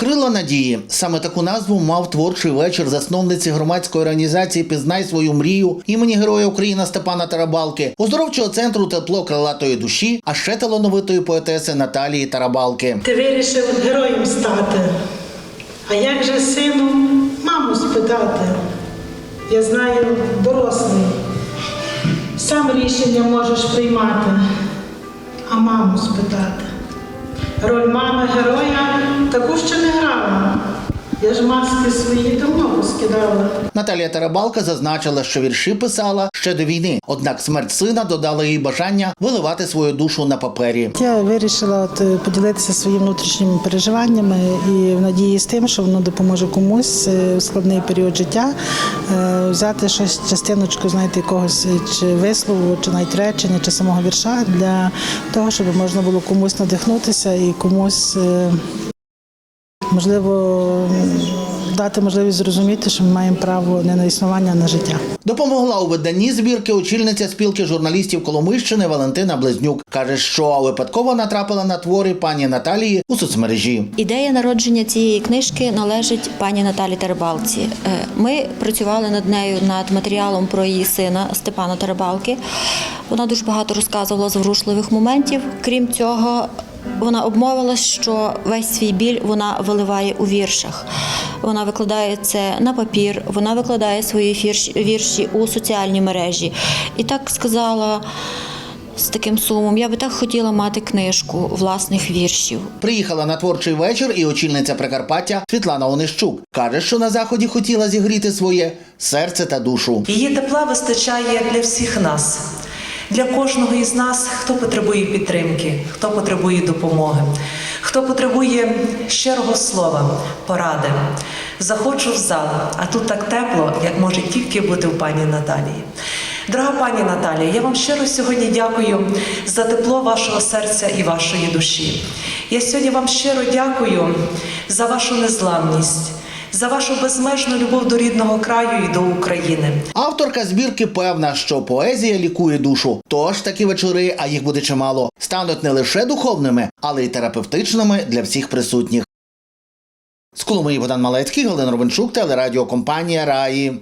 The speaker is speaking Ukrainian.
Крила надії саме таку назву мав творчий вечір засновниці громадської організації Пізнай свою мрію імені Героя України Степана Тарабалки, оздоровчого центру тепло крилатої душі, а ще талановитої поетеси Наталії Тарабалки. Ти вирішив героєм стати. А як же сину маму спитати? Я знаю, дорослий. Сам рішення можеш приймати, а маму спитати. Роль мами героя таку ще не грала. Я ж маски свої давно поскидала. Наталія Тарабалка зазначила, що вірші писала ще до війни. Однак смерть сина додала їй бажання виливати свою душу на папері. Я вирішила от, е, поділитися своїми внутрішніми переживаннями і в надії з тим, що воно допоможе комусь е, в складний період життя е, взяти щось, частиночку, знаєте, якогось чи вислову, чи навіть речення, чи самого вірша для того, щоб можна було комусь надихнутися і комусь. Можливо, дати можливість зрозуміти, що ми маємо право не на існування, а на життя. Допомогла у виданні збірки очільниця спілки журналістів Коломийщини Валентина Близнюк. каже, що випадково натрапила на твори пані Наталії у соцмережі. Ідея народження цієї книжки належить пані Наталі Теребалці. Е, Ми працювали над нею над матеріалом про її сина Степана Теребалки. Вона дуже багато розказувала зворушливих моментів. Крім цього, вона обмовилась, що весь свій біль вона виливає у віршах. Вона викладає це на папір, вона викладає свої вірші, у соціальні мережі. І так сказала з таким сумом: я би так хотіла мати книжку власних віршів. Приїхала на творчий вечір і очільниця Прикарпаття Світлана Онищук. каже, що на заході хотіла зігріти своє серце та душу. Її тепла вистачає для всіх нас, для кожного із нас, хто потребує підтримки, хто потребує допомоги, хто потребує щирого слова, поради. Заходжу в зал, а тут так тепло, як може тільки бути у пані Наталії. Дорога пані Наталія, я вам щиро сьогодні дякую за тепло вашого серця і вашої душі. Я сьогодні вам щиро дякую за вашу незламність, за вашу безмежну любов до рідного краю і до України. Авторка збірки певна, що поезія лікує душу. Тож такі вечори, а їх буде чимало, стануть не лише духовними, але й терапевтичними для всіх присутніх. З Коломиї Богдан Малецький, Галина Ровенчук, телерадіокомпанія Раї.